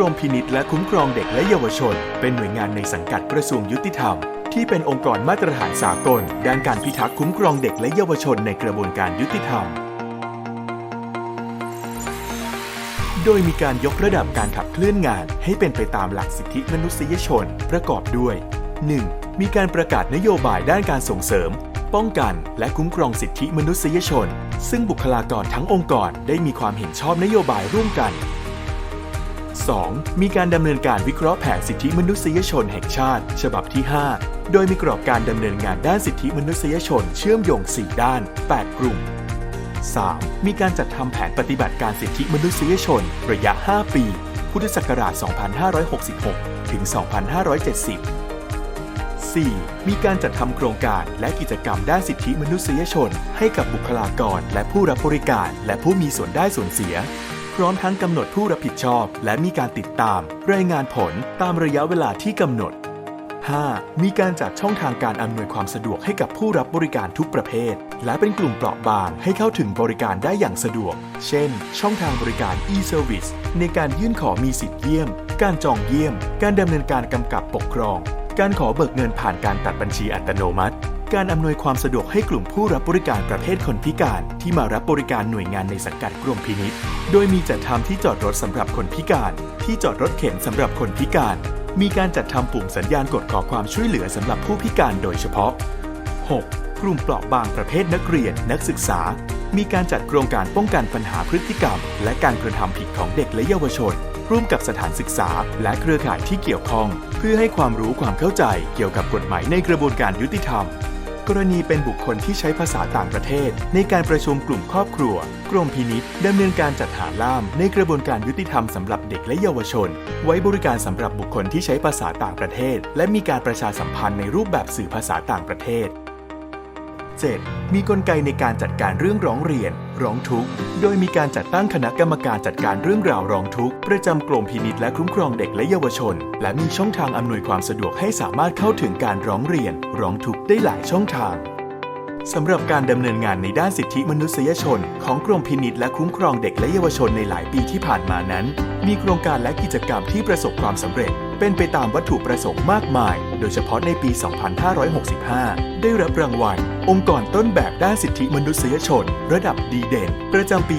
รมพินิษและคุ้มครองเด็กและเยาวชน เป็นหน่วยงานในสังกัดกระทรวงยุติธรรม ที่เป็นองค์กรมาตรฐานสากล ด้านการพิทักษ์คุ้มครองเด็กและเยาวชนในกระบวนการยุติธรรม โดยมีการยกระดับการขับเคลื่อนงาน ให้เป็นไปตามหลักสิทธิมนุษยชน ประกอบด้วย 1. มีการประกาศนโยบายด้านการส่งเสริม ป้องกันและคุ้มครองสิทธิมนุษยชน ซึ่งบุคลากรทั้งองค์กรได้มีความเห็นชอบนโยบายร่วมกัน 2. มีการดำเนินการวิเคราะห์แผนสิทธิมนุษยชนแห่งชาติ ฉบับที่ 5 โดยมีกรอบการดำเนินงานด้านสิทธิมนุษยชนเชื่อมโยง 4 ด้าน 8 กลุ่ม 3. มีการจัดทำแผนปฏิบัติการสิทธิมนุษยชน ระยะ 5 ปี พุทธศักราช 2566 ถึง 2570 4. มีการจัดทำโครงการและกิจกรรมด้านสิทธิมนุษยชน ให้กับบุคลากรและผู้รับบริการ และผู้มีส่วนได้ส่วนเสีย ร้อมทั้งกำหนดผู้รับผิดชอบ และมีการติดตาม รายงานผลตามระยะเวลาที่กำหนด 5. มีการจัดช่องทางการอำนวยความสะดวกให้กับผู้รับบริการทุกประเภท และเป็นกลุ่มเปราะบางให้เข้าถึงบริการได้อย่างสะดวก เช่น ช่องทางบริการ e-service ในการยื่นขอมีสิทธิ์เยี่ยม การจองเยี่ยม การดำเนินการกำกับปกครอง การขอเบิกเงินผ่านการตัดบัญชีอัตโนมัติ การอำนวยความสะดวกให้กลุ่มผู้รับบริการประเภทคนพิการที่มารับบริการหน่วยงานในสังกัดกรมพินิษโดยมีจัดทำที่จอดรถสำหรับคนพิการ ที่จอดรถเข็นสำหรับคนพิการ มีการจัดทำปุ่มสัญญาณกดขอความช่วยเหลือสำหรับผู้พิการโดยเฉพาะ 6. กลุ่มเปราะบางประเภทนักเรียน นักศึกษา มีการจัดโครงการป้องกันปัญหาพฤติกรรม และการกระทำผิดของเด็กและเยาวชน ร่วมกับสถานศึกษา และเครือข่ายที่เกี่ยวข้อง เพื่อให้ความรู้ความเข้าใจเกี่ยวกับกฎหมายในกระบวนการยุติธรรม กรณีเป็นบุคคลที่ใช้ภาษาต่างประเทศ ในการประชุมกลุ่มครอบครัว กรมพินิษดำเนินการจัดหาล่ามในกระบวนการยุติธรรมสำหรับเด็กและเยาวชน ไว้บริการสำหรับบุคคลที่ใช้ภาษาต่างประเทศ และมีการประชาสัมพันธ์ในรูปแบบสื่อภาษาต่างประเทศ 7. มีกลไกในการจัดการเรื่องร้องเรียน ร้องทุกข์ โดยมีการจัดตั้งคณะกรรมการจัดการเรื่องราวร้องทุกข์ ประจำกรมพินิษและคุ้มครองเด็กและเยาวชน และมีช่องทางอำนวยความสะดวกให้สามารถเข้าถึงการร้องเรียน ร้องทุกข์ได้หลายช่องทางสำหรับการดำเนินงานในด้านสิทธิมนุษยชน ของกรมพินิษและคุ้มครองเด็กและเยาวชนในหลายปีที่ผ่านมานั้น มีโครงการและกิจกรรมที่ประสบความสำเร็จ เป็นไปตามวัตถุประสงค์มากมาย โดยเฉพาะในปี 2565 ได้รับรางวัล องค์กรต้นแบบด้านสิทธิมนุษยชน ระดับดีเด่น ประจำปี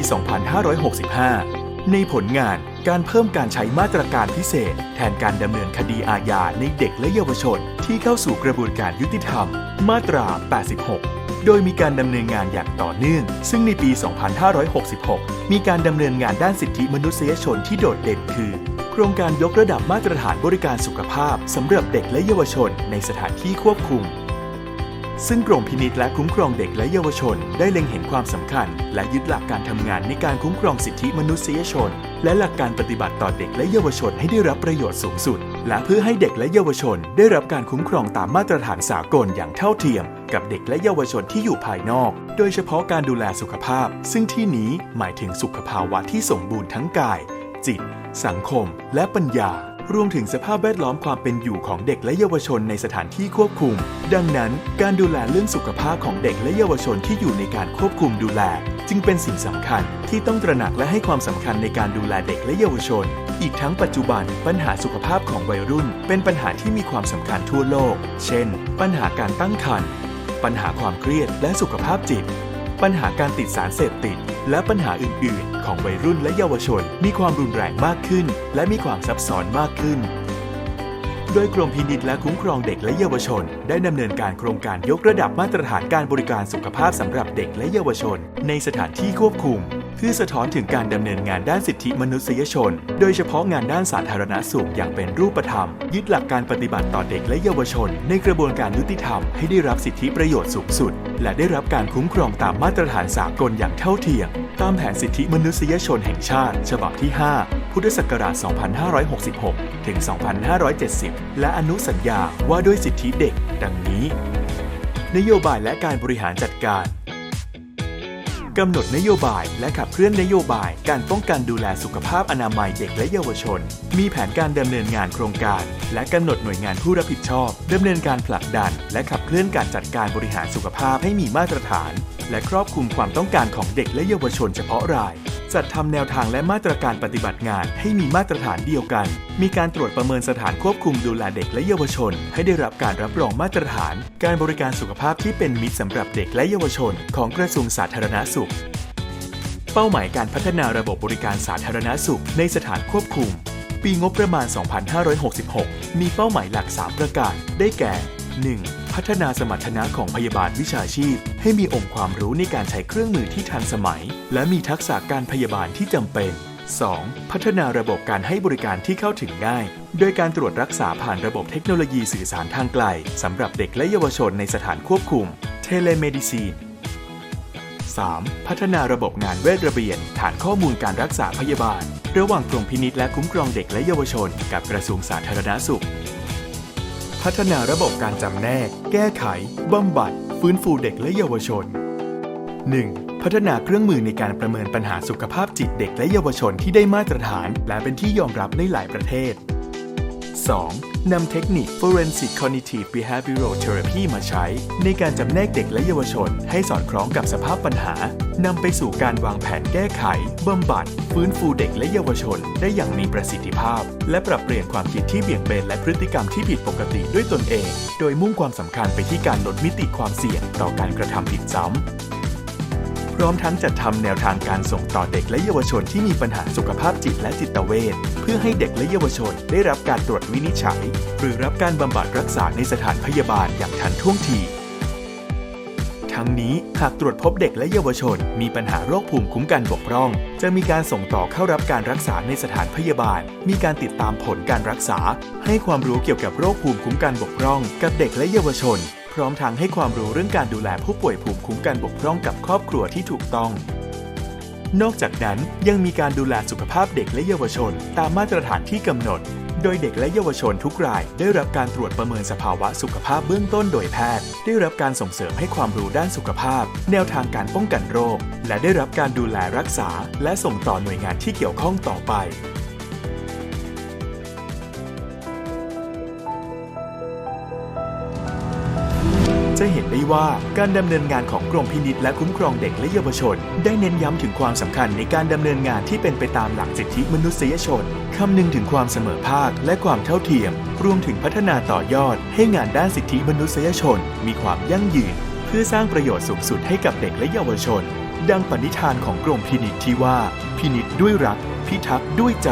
2565 ในผลงานการเพิ่มการใช้มาตรการพิเศษ แทนการดำเนินคดีอาญาในเด็กและเยาวชน ที่เข้าสู่กระบวนการยุติธรรม มาตรา 86โดยมีการดำเนินงานอย่างต่อเนื่อง ซึ่งในปี 2566 มีการดำเนินงานด้านสิทธิมนุษยชนที่โดดเด่นคือ โครงการยกระดับมาตรฐานบริการสุขภาพสำหรับเด็กและเยาวชนในสถานที่ควบคุม ซึ่งกรมพินิษและคุ้มครองเด็กและเยาวชน ได้เล็งเห็นความสำคัญ และยึดหลักการทำงานในการคุ้มครองสิทธิมนุษยชน และหลักการปฏิบัติต่อเด็กและเยาวชนให้ได้รับประโยชน์สูงสุด และเพื่อให้เด็กและเยาวชน ได้รับการคุ้มครองตามมาตรฐานสากลอย่างเท่าเทียม กับเด็กและเยาวชนที่อยู่ภายนอก โดยเฉพาะการดูแลสุขภาพ ซึ่งที่นี้หมายถึงสุขภาวะที่สมบูรณ์ทั้งกาย จิต สังคม และปัญญา รวมถึงสภาพแวดล้อมความเป็นอยู่ของเด็กและเยาวชนในสถานที่ควบคุม ดังนั้น การดูแลเรื่องสุขภาพของเด็กและเยาวชนที่อยู่ในการควบคุมดูแล จึงเป็นสิ่งสำคัญที่ต้องตระหนักและให้ความสำคัญในการดูแลเด็กและเยาวชน อีกทั้งปัจจุบัน ปัญหาสุขภาพของวัยรุ่น เป็นปัญหาที่มีความสำคัญทั่วโลก เช่น ปัญหาการตั้งครรภ์ปัญหาความเครียดและสุขภาพจิต ปัญหาการติดสารเสพติด และปัญหาอื่น ๆ ของวัยรุ่นและเยาวชน มีความรุนแรงมากขึ้น และมีความซับซ้อนมากขึ้น โดยกรมพินิจและคุ้มครองเด็กและเยาวชน ได้ดำเนินการโครงการยกระดับมาตรฐานการบริการสุขภาพสำหรับเด็กและเยาวชน ในสถานที่ควบคุม พื่อสะท้อนถึงการดำเนินงานด้านสิทธิมนุษยชน โดยเฉพาะงานด้านสาธารณสุขอย่างเป็นรูปธรรม ยึดหลักการปฏิบัติต่อเด็กและเยาวชน ในกระบวนการยุติธรรมให้ได้รับสิทธิประโยชน์สูงสุด และได้รับการคุ้มครองตามมาตรฐานสากลอย่างเท่าเทียม ตามแผนสิทธิมนุษยชนแห่งชาติ ฉบับที่ 5 พุทธศักราช 2566 ถึง 2570 และอนุสัญญาว่าด้วยสิทธิเด็ก ดังนี้ นโยบายและการบริหารจัดการ กำหนดนโยบายและขับเคลื่อนนโยบาย การป้องกันดูแลสุขภาพอนามัยเด็กและเยาวชน มีแผนการดำเนินงานโครงการ และกำหนดหน่วยงานผู้รับผิดชอบดำเนินการผลักดัน และขับเคลื่อนการจัดการบริหารสุขภาพให้มีมาตรฐาน และครอบคลุมความต้องการของเด็กและเยาวชนเฉพาะราย จัดทำแนวทางและมาตรการปฏิบัติงานให้มีมาตรฐานเดียวกัน มีการตรวจประเมินสถานควบคุมดูแลเด็กและเยาวชน ให้ได้รับการรับรองมาตรฐาน การบริการสุขภาพที่เป็นมิตรสำหรับเด็กและเยาวชน ของกระทรวงสาธารณสุข เป้าหมายการพัฒนาระบบบริการสาธารณสุข ในสถานควบคุม ปีงบประมาณ 2566 มีเป้าหมายหลัก 3 ประการ ได้แก่ 1. พัฒนาสมรรถนะของพยาบาลวิชาชีพ ให้มีองค์ความรู้ในการใช้เครื่องมือที่ทันสมัย และมีทักษะการพยาบาลที่จำเป็น 2. พัฒนาระบบการให้บริการที่เข้าถึงง่าย โดยการตรวจรักษาผ่านระบบเทคโนโลยีสื่อสารทางไกลสำหรับเด็กและเยาวชนในสถานควบคุม Telemedicine 3. พัฒนาระบบงานเวชระเบียน ฐานข้อมูลการรักษาพยาบาล ระหว่างกรมพินิษและคุ้มครองเด็กและเยาวชน กับกระทรวงสาธารณสุข พัฒนาระบบการจำแนก แก้ไข บำบัด ฟื้นฟูเด็กและเยาวชน 1. พัฒนาเครื่องมือในการประเมินปัญหาสุขภาพจิตเด็กและเยาวชนที่ได้มาตรฐาน และเป็นที่ยอมรับในหลายประเทศ 2. นำเทคนิค Forensic Cognitive Behavioral Therapy มาใช้ ในการจำแนกเด็กและเยาวชน ให้สอดคล้องกับสภาพปัญหานำไปสู่การวางแผนแก้ไขบำบัด ฟื้นฟูเด็กและเยาวชน ได้อย่างมีประสิทธิภาพ และปรับเปลี่ยนความคิดที่เบี่ยงเบนและพฤติกรรมที่ผิดปกติด้วยตนเอง โดยมุ่งความสำคัญไปที่การลดมิติความเสี่ยง ต่อการกระทำผิดซ้ำ ร้อมทั้งจัดทำแนวทางการส่งต่อเด็กและเยาวชนที่มีปัญหาสุขภาพจิตและจิตเวชเพื่อให้เด็กและเยาวชนได้รับการตรวจวินิจฉัย หรือรับการบำบัดรักษาในสถานพยาบาลอย่างทันท่วงทีทั้งนี้หากตรวจพบเด็กและเยาวชน มีปัญหาโรคภูมิคุ้มกันบกพร่อง จะมีการส่งต่อเข้ารับการรักษาในสถานพยาบาล มีการติดตามผลการรักษา ให้ความรู้เกี่ยวกับโรคภูมิคุ้มกันบกพร่อง กับเด็กและเยาวชน พร้อมทั้งให้ความรู้เรื่องการดูแลผู้ป่วยภูมิคุ้มกันบกพร่องกับครอบครัวที่ถูกต้อง นอกจากนั้นยังมีการดูแลสุขภาพเด็กและเยาวชน ตามมาตรฐานที่กำหนด โดยเด็กและเยาวชนทุกราย ได้รับการตรวจประเมินสภาวะสุขภาพเบื้องต้นโดยแพทย์ ได้รับการส่งเสริมให้ความรู้ด้านสุขภาพ แนวทางการป้องกันโรค และได้รับการดูแลรักษา และส่งต่อหน่วยงานที่เกี่ยวข้องต่อไป จะเห็นได้ว่าการดำเนินงานของกรมพินิษและคุ้มครองเด็กและเยาวชน ได้เน้นย้ำถึงความสำคัญในการดำเนินงานที่เป็นไปตามหลักสิทธิมนุษยชนคำนึงถึงความเสมอภาคและความเท่าเทียม รวมถึงพัฒนาต่อยอด ให้งานด้านสิทธิมนุษยชน มีความยั่งยืน เพื่อสร้างประโยชน์สูงสุดให้กับเด็กและเยาวชน ดังปณิธานของกรมพินิษที่ว่า พินิษด้วยรัก พิทักษ์ด้วยใจ